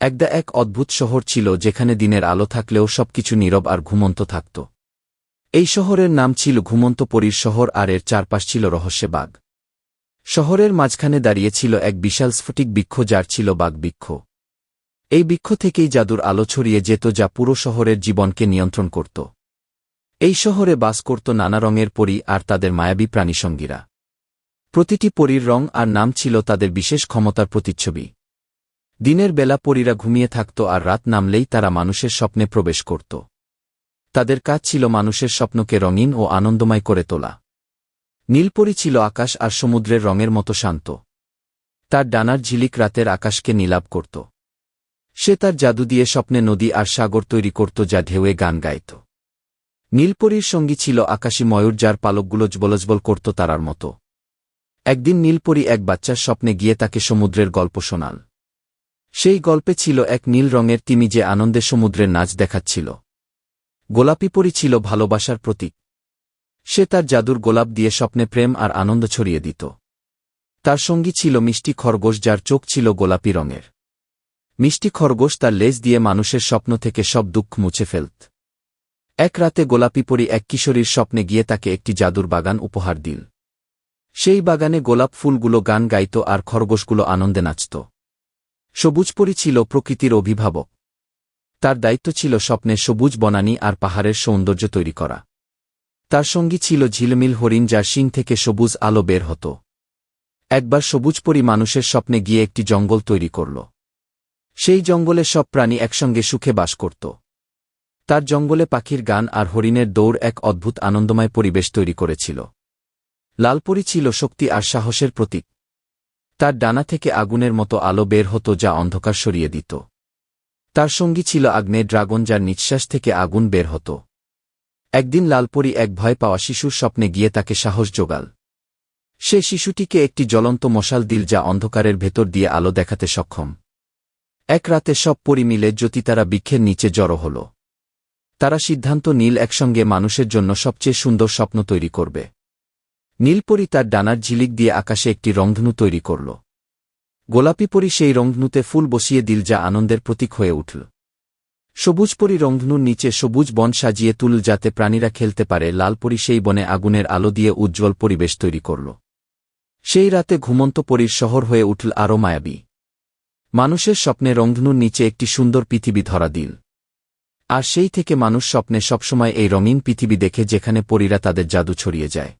একদা এক অদ্ভুত শহর ছিল যেখানে দিনের আলো থাকলেও সবকিছু নীরব আর ঘুমন্ত থাকত। এই শহরের নাম ছিল ঘুমন্ত পরীর শহর আর এর চারপাশ ছিল রহস্যে বাঘ। শহরের মাঝখানে দাঁড়িয়েছিল এক বিশাল স্ফটিক বৃক্ষ যার ছিল বাঘ বৃক্ষ। এই বৃক্ষ থেকেই জাদুর আলো ছড়িয়ে যেত যা পুরো শহরের জীবনকে নিয়ন্ত্রণ করত। এই শহরে বাস করত নানা রঙের পরী আর তাদের মায়াবী প্রাণীসঙ্গীরা। প্রতিটি পরীর রং আর নাম ছিল তাদের বিশেষ ক্ষমতার প্রতিচ্ছবি। দিনের বেলা পরীরা ঘুমিয়ে থাকত আর রাত নামলেই তারা মানুষের স্বপ্নে প্রবেশ করত। তাদের কাজ ছিল মানুষের স্বপ্নকে রঙিন ও আনন্দময় করে তোলা। নীলপরি ছিল আকাশ আর সমুদ্রের রঙের মতো শান্ত। তার ডানার ঝিলিক রাতের আকাশকে নীলাভ করত। সে তার জাদু দিয়ে স্বপ্নে নদী আর সাগর তৈরি করত যা ঢেউয়ে গান গাইত। নীলপরীর সঙ্গী ছিল আকাশী ময়ূর যার পালকগুলো জবলজবল করত তারার মতো। একদিন নীলপরী এক বাচ্চার স্বপ্নে গিয়ে তাকে সমুদ্রের গল্প শোনাল। সেই গল্পে ছিল এক নীল রঙের তিমি যে আনন্দে সমুদ্রের নাচ দেখাচ্ছিল। গোলাপি পরি ছিল ভালোবাসার প্রতীক। সে তার জাদুর গোলাপ দিয়ে স্বপ্নে প্রেম আর আনন্দ ছড়িয়ে দিত। তার সঙ্গী ছিল মিষ্টি খরগোশ যার চোখ ছিল গোলাপি রঙের। মিষ্টি খরগোশ তার লেজ দিয়ে মানুষের স্বপ্ন থেকে সব দুঃখ মুছে ফেলত। এক রাতে গোলাপি পরি এক কিশোরীর স্বপ্নে গিয়ে তাকে একটি জাদুর বাগান উপহার দিল। সেই বাগানে গোলাপ ফুলগুলো গান গাইত আর খরগোশগুলো আনন্দে নাচত। সবুজ পরি ছিল প্রকৃতির অভিভাবক। তার দায়িত্ব ছিল স্বপ্নে সবুজ বনানী আর পাহাড়ের সৌন্দর্য তৈরি করা। তার সঙ্গী ছিল ঝিলমিল হরিণ যার শিং থেকে সবুজ আলো বের হতো। একবার সবুজ পরি মানুষের স্বপ্নে গিয়ে একটি জঙ্গল তৈরি করল। সেই জঙ্গলে সব প্রাণী একসঙ্গে সুখে বাস করত। তার জঙ্গলে পাখির গান আর হরিণের দৌড় এক অদ্ভুত আনন্দময় পরিবেশ তৈরি করেছিল। লালপরি ছিল শক্তি আর সাহসের প্রতীক। তার ডানা থেকে আগুনের মতো আলো বের হতো যা অন্ধকার সরিয়ে দিত। তার সঙ্গী ছিল আগ্নে ড্রাগন যার নিঃশ্বাস থেকে আগুন বের হতো। একদিন লালপরি এক ভয় পাওয়া শিশুর স্বপ্নে গিয়ে তাকে সাহস জোগাল সে শিশুটিকে একটি জ্বলন্ত মশাল দিল যা অন্ধকারের ভেতর দিয়ে আলো দেখাতে সক্ষম। এক রাতে সব পরি মিলে জ্যোতিতারা বৃক্ষের নিচে জড়ো হল। তারা সিদ্ধান্ত নীল একসঙ্গে মানুষের জন্য সবচেয়ে সুন্দর স্বপ্ন তৈরি করবে। নীলপরি তার ডানার ঝিলিক দিয়ে আকাশে একটি রংধনু তৈরি করল। গোলাপি পরি সেই রংধনুতে ফুল বসিয়ে দিল যা আনন্দের প্রতীক হয়ে উঠল। সবুজ পরি রংধনুর নিচে সবুজ বন সাজিয়ে তুল যাতে প্রাণীরা খেলতে পারে লালপরি সেই বনে আগুনের আলো দিয়ে উজ্জ্বল পরিবেশ তৈরি করল। সেই রাতে ঘুমন্ত পরীর শহর হয়ে উঠল আরও মায়াবী। মানুষের স্বপ্নে রংধনুর নিচে একটি সুন্দর পৃথিবী ধরা দিল। আর সেই থেকে মানুষ স্বপ্নে সবসময় এই রঙিন পৃথিবী দেখে যেখানে পরীরা তাদের জাদু ছড়িয়ে যায়।